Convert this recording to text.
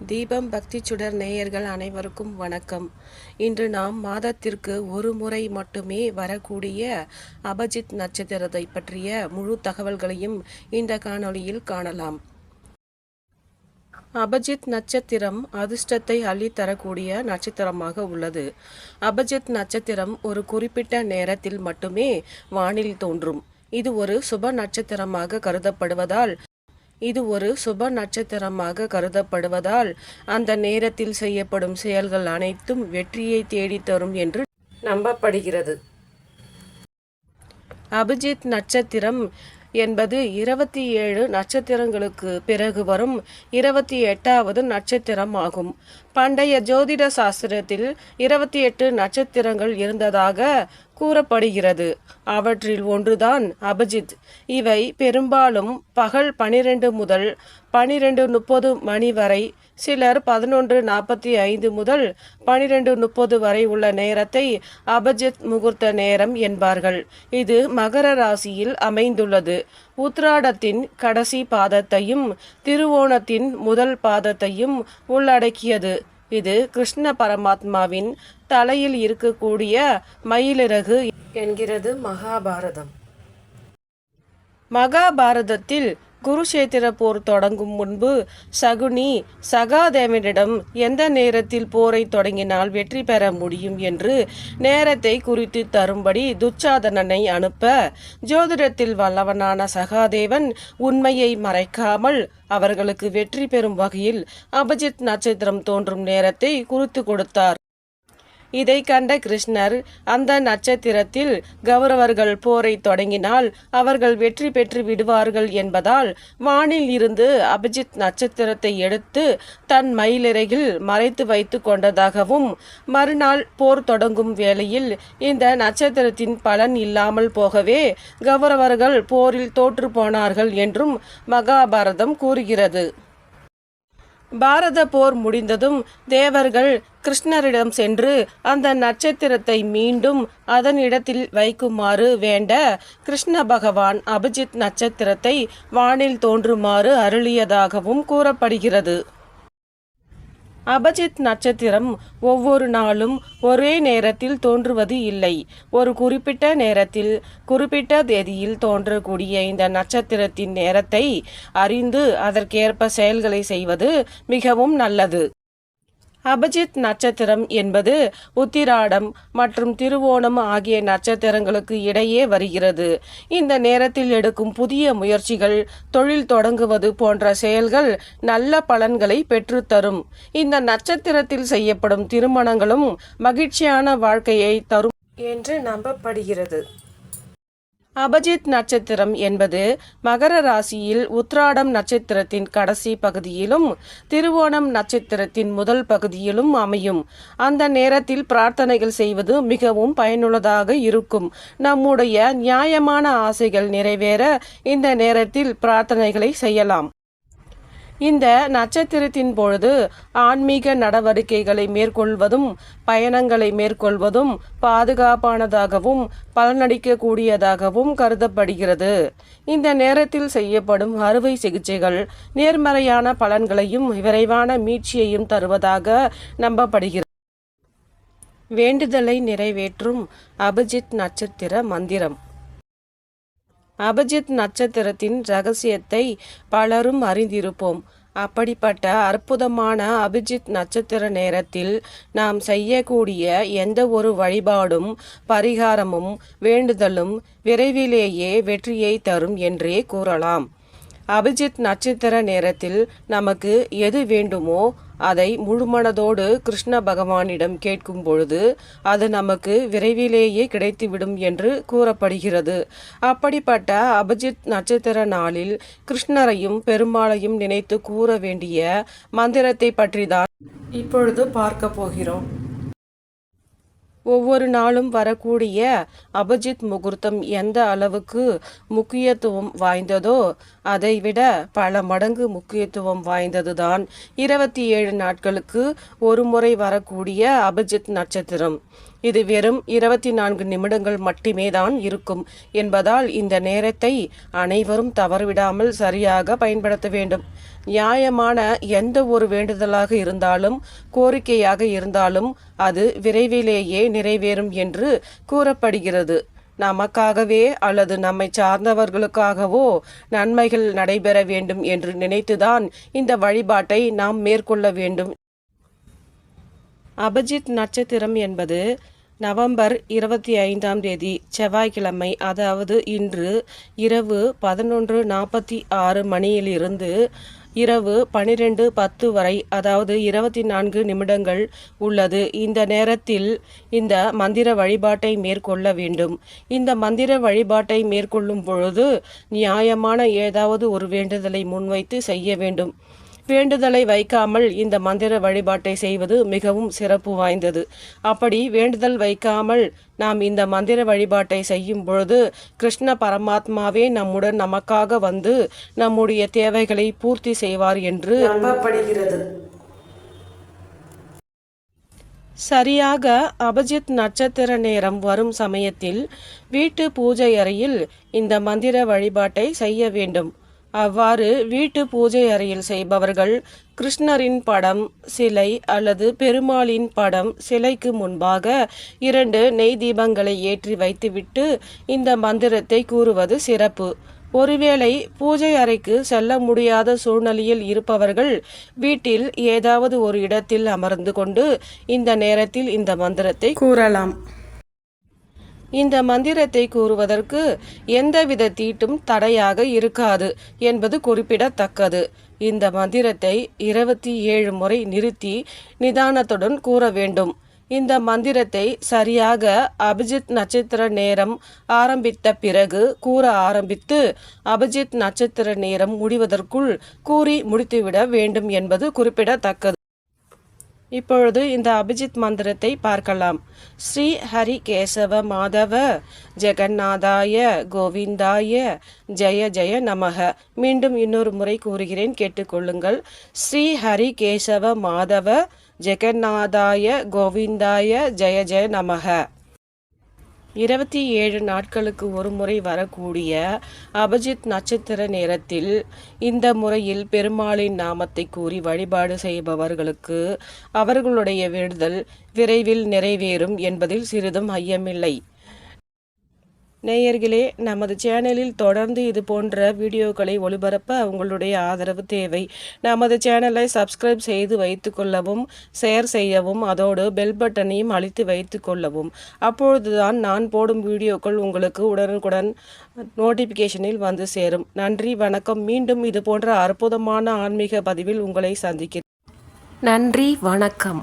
தீபம் பக்தி சுடர் நேயர்கள் அனைவருக்கும் வணக்கம். இன்று நாம் மாதத்திற்கு ஒரு முறை மட்டுமே வரக்கூடிய அபஜித் நட்சத்திரத்தை பற்றிய முழு தகவல்களையும் இந்த காணொளியில் காணலாம். அபஜித் நட்சத்திரம் அதிர்ஷ்டத்தை அள்ளித்தரக்கூடிய நட்சத்திரமாக உள்ளது. அபஜித் நட்சத்திரம் ஒரு குறிப்பிட்ட நேரத்தில் மட்டுமே வானில் தோன்றும். இது ஒரு சுப நட்சத்திரமாக கருதப்படுவதால் இது ஒரு சுப நட்சத்திரமாக கருதப்படுவதால் அந்த நேரத்தில் செய்யப்படும் செயல்கள் அனைத்தும் வெற்றியை தேடித்தரும் என்று நம்பப்படுகிறது. அபிஜித் நட்சத்திரம் என்பது இருபத்தி ஏழு நட்சத்திரங்களுக்கு பிறகு வரும் இருபத்தி எட்டாவது நட்சத்திரம் ஆகும் பண்டைய ஜோதிட சாஸ்திரத்தில் இருபத்தி எட்டு நட்சத்திரங்கள் இருந்ததாக கூறப்படுகிறது. அவற்றில் ஒன்றுதான் அபிஜித். இவை பெரும்பாலும் பகல் பனிரெண்டு முதல் பனிரெண்டு முப்பது மணி வரை சிலர் பதினொன்று நாற்பத்தி ஐந்து முதல் பனிரெண்டு முப்பது வரை உள்ள நேரத்தை அபஜித் முகூர்த்த நேரம் என்பார்கள். இது மகர ராசியில் அமைந்துள்ளது. உத்ராடத்தின் கடைசி பாதத்தையும் திருவோணத்தின் முதல் பாதத்தையும் உள்ளடக்கியது. இது கிருஷ்ண பரமாத்மாவின் தலையில் இருக்கக்கூடிய மயிலிறகு என்கிறது மகாபாரதம். மகாபாரதத்தில் குருஷேத்திர போர் தொடங்கும் முன்பு சகுனி சகாதேவனிடம் எந்த நேரத்தில் போரை தொடங்கினால் வெற்றி பெற முடியும் என்று நேரத்தை குறித்து தரும்படி துச்சாதனனை அனுப்ப ஜோதிடத்தில் வல்லவனான சகாதேவன் உண்மையை மறைக்காமல் அவர்களுக்கு வெற்றி பெறும் வகையில் அபிஜித் நட்சத்திரம் தோன்றும் நேரத்தை குறித்து கொடுத்தார். இதை கண்ட கிருஷ்ணர் அந்த நட்சத்திரத்தில் கௌரவர்கள் போரை தொடங்கினால் அவர்கள் வெற்றி பெற்று விடுவார்கள் என்பதால் வானில் இருந்து அபிஜித் நட்சத்திரத்தை எடுத்து தன் மயிலிறகில் மறைத்து வைத்து கொண்டதாகவும் மறுநாள் போர் தொடங்கும் வேளையில் இந்த நட்சத்திரத்தின் பலன் இல்லாமல் போகவே கௌரவர்கள் போரில் தோற்று போனார்கள் என்றும் மகாபாரதம் கூறுகிறது. பாரத போர் முடிந்ததும் தேவர்கள் கிருஷ்ணரிடம் சென்று அந்த நட்சத்திரத்தை மீண்டும் அதன் இடத்தில் வைக்குமாறு வேண்ட கிருஷ்ண பகவான் அபிஜித் நட்சத்திரத்தை வானில் தோன்றுமாறு அருளியதாகவும் கூறப்படுகிறது. அபஜித் நட்சத்திரம் ஒவ்வொரு நாளும் ஒரே நேரத்தில் தோன்றுவது இல்லை. ஒரு குறிப்பிட்ட நேரத்தில் குறிப்பிட்ட தேதியில் தோன்றக்கூடிய இந்த நட்சத்திரத்தின் நேரத்தை அறிந்து அதற்கேற்ப செயல்களை செய்வது மிகவும் நல்லது. அபிஜித் நட்சத்திரம் என்பது உத்திராடம் மற்றும் திருவோணம் ஆகிய நட்சத்திரங்களுக்கு இடையே வருகிறது. இந்த நேரத்தில் எடுக்கும் புதிய முயற்சிகள் தொழில் தொடங்குவது போன்ற செயல்கள் நல்ல பலன்களை பெற்றுத்தரும். இந்த நட்சத்திரத்தில் செய்யப்படும் திருமணங்களும் மகிழ்ச்சியான வாழ்க்கையை தரும் என்று நம்பப்படுகிறது. அபஜித் நட்சத்திரம் என்பது மகர ராசியில் உத்ராடம் நட்சத்திரத்தின் கடைசி பகுதியிலும் திருவோணம் நட்சத்திரத்தின் முதல் பகுதியிலும் அமையும். அந்த நேரத்தில் பிரார்த்தனைகள் செய்வது மிகவும் பயனுள்ளதாக இருக்கும். நம்முடைய நியாயமான ஆசைகள் நிறைவேற இந்த நேரத்தில் பிரார்த்தனைகளை செய்யலாம். இந்த நட்சத்திரத்தின் பொழுது ஆன்மீக நடவடிக்கைகளை மேற்கொள்வதும் பயணங்களை மேற்கொள்வதும் பாதுகாப்பானதாகவும் பலனளிக்கக்கூடியதாகவும் கருதப்படுகிறது. இந்த நேரத்தில் செய்யப்படும் அறுவை சிகிச்சைகள் நேர்மறையான பலன்களையும் விரைவான மீட்சியையும் தருவதாக நம்பப்படுகிறது. வேண்டுதலை நிறைவேற்றும் அபிஜித் நட்சத்திர மந்திரம். அபிஜித் நட்சத்திரத்தின் ரகசியத்தை பலரும் அறிந்திருப்போம். அப்படிப்பட்ட அற்புதமான அபிஜித் நட்சத்திர நேரத்தில் நாம் செய்யக்கூடிய எந்த ஒரு வழிபாடும் பரிகாரமும் வேண்டுதலும் விரைவிலேயே வெற்றியை தரும் என்றே கூறலாம். அபிஜித் நட்சத்திர நேரத்தில் நமக்கு எது வேண்டுமோ அதை முழுமனதோடு கிருஷ்ண பகவானிடம் கேட்கும் பொழுது அது நமக்கு விரைவிலேயே கிடைத்துவிடும் என்று கூறப்படுகிறது. அப்படிப்பட்ட அபிஜித் நட்சத்திர நாளில் கிருஷ்ணரையும் பெருமாளையும் நினைத்து கூற வேண்டிய மந்திரத்தை பற்றி தான் இப்பொழுது பார்க்க போகிறோம். ஒவ்வொரு நாளும் வரக்கூடிய அபிஜித் முகூர்த்தம் எந்த அளவுக்கு முக்கியத்துவம் வாய்ந்ததோ அதைவிட பல மடங்கு முக்கியத்துவம் வாய்ந்ததுதான் இருபத்தி ஏழு நாட்களுக்கு ஒரு முறை வரக்கூடிய அபிஜித் நட்சத்திரம். இது வெறும் இருபத்தி நான்கு நிமிடங்கள் மட்டுமே தான் இருக்கும் என்பதால் இந்த நேரத்தை அனைவரும் தவறவிடாமல் சரியாக பயன்படுத்த வேண்டும். நியாயமான எந்த ஒரு வேண்டுதலாக இருந்தாலும் கோரிக்கையாக இருந்தாலும் அது விரைவிலேயே நிறைவேறும் என்று கூறப்படுகிறது. நமக்காகவே அல்லது நம்மை சார்ந்தவர்களுக்காகவோ நன்மைகள் நடைபெற வேண்டும் என்று நினைத்துதான் இந்த வழிபாட்டை நாம் மேற்கொள்ள வேண்டும். அபிஜித் நட்சத்திரம் என்பது நவம்பர் இருபத்தி ஐந்தாம் தேதி செவ்வாய்க்கிழமை அதாவது இன்று இரவு பதினொன்று நாற்பத்தி ஆறு மணியிலிருந்து இரவு பனிரெண்டு பத்து வரை அதாவது இருபத்தி நான்கு நிமிடங்கள் உள்ளது. இந்த நேரத்தில் இந்த மந்திர வழிபாட்டை மேற்கொள்ள வேண்டும். இந்த மந்திர வழிபாட்டை மேற்கொள்ளும் பொழுது நியாயமான ஏதாவது ஒரு வேண்டுதலை முன்வைத்து செய்ய வேண்டும். வேண்டுதலை வைக்காமல் இந்த மந்திர வழிபாட்டை செய்வது மிகவும் சிறப்பு வாய்ந்தது. அப்படி வேண்டுதல் வைக்காமல் நாம் இந்த மந்திர வழிபாட்டை செய்யும் பொழுது கிருஷ்ண பரமாத்மாவே நம்முடன் நமக்காக வந்து நம்முடைய தேவைகளை பூர்த்தி செய்வார் என்று நம்பப்படுகிறது. சரியாக அபிஜித் நட்சத்திர நேரம் வரும் சமயத்தில் வீட்டு பூஜை அறையில் இந்த மந்திர வழிபாட்டை செய்ய வேண்டும். அவ்வாறு வீட்டு பூஜை அறையில் செய்பவர்கள் கிருஷ்ணரின் படம் சிலை அல்லது பெருமாளின் படம் சிலைக்கு முன்பாக இரண்டு நெய் தீபங்களை ஏற்றி வைத்துவிட்டு இந்த மந்திரத்தை கூறுவது சிறப்பு. ஒருவேளை பூஜை அறைக்கு செல்ல முடியாத சூழ்நிலையில் இருப்பவர்கள் வீட்டில் ஏதாவது ஒரு இடத்தில் அமர்ந்து கொண்டு இந்த நேரத்தில் இந்த மந்திரத்தை கூறலாம். இந்த மந்திரத்தை கூறுவதற்கு எந்தவித தீட்டும் தடையாக இருக்காது என்பது குறிப்பிடத்தக்கது. இந்த மந்திரத்தை இருபத்தி ஏழு முறை நிறுத்தி நிதானத்துடன் கூற வேண்டும். இந்த மந்திரத்தை சரியாக அபிஜித் நட்சத்திர நேரம் ஆரம்பித்த பிறகு கூற ஆரம்பித்து அபிஜித் நட்சத்திர நேரம் முடிவதற்குள் கூறி முடித்துவிட வேண்டும் என்பது குறிப்பிடத்தக்கது. இப்பொழுது இந்த அபிஜித் மந்திரத்தை பார்க்கலாம். ஸ்ரீ ஹரி கேசவ மாதவ ஜெகநாதாய கோவிந்தாய ஜெய ஜெய நமக. மீண்டும் இன்னொரு முறை கூறுகிறேன் கேட்டுக்கொள்ளுங்கள். ஸ்ரீ ஹரி கேசவ மாதவ ஜெகநாதாய கோவிந்தாய ஜெய ஜெய நமக. இருபத்தி ஏழு நாட்களுக்கு ஒரு முறை வரக்கூடிய அபிஜித் நட்சத்திர நேரத்தில் இந்த முறையில் பெருமாளின் நாமத்தை கூறி வழிபாடு செய்பவர்களுக்கு அவர்களுடைய வேண்டுதல் விரைவில் நிறைவேறும் என்பதில் சிறிதும் ஐயமில்லை. நேயர்களே நமது சேனலில் தொடர்ந்து இது போன்ற வீடியோக்களை ஒளிபரப்ப உங்களுடைய ஆதரவு தேவை. நமது சேனலை சப்ஸ்கிரைப் செய்து வைத்துக்கொள்ளவும் ஷேர் செய்யவும் அதோடு பெல் பட்டனையும் அழித்து வைத்துக்கொள்ளவும் அப்பொழுதுதான் நான் போடும் வீடியோக்கள் உங்களுக்கு உடனுக்குடன் நோட்டிஃபிகேஷனில் வந்து சேரும். நன்றி வணக்கம். மீண்டும் இது போன்ற அற்புதமான ஆன்மீக பதிவில் உங்களை சந்திக்கிறேன். நன்றி வணக்கம்.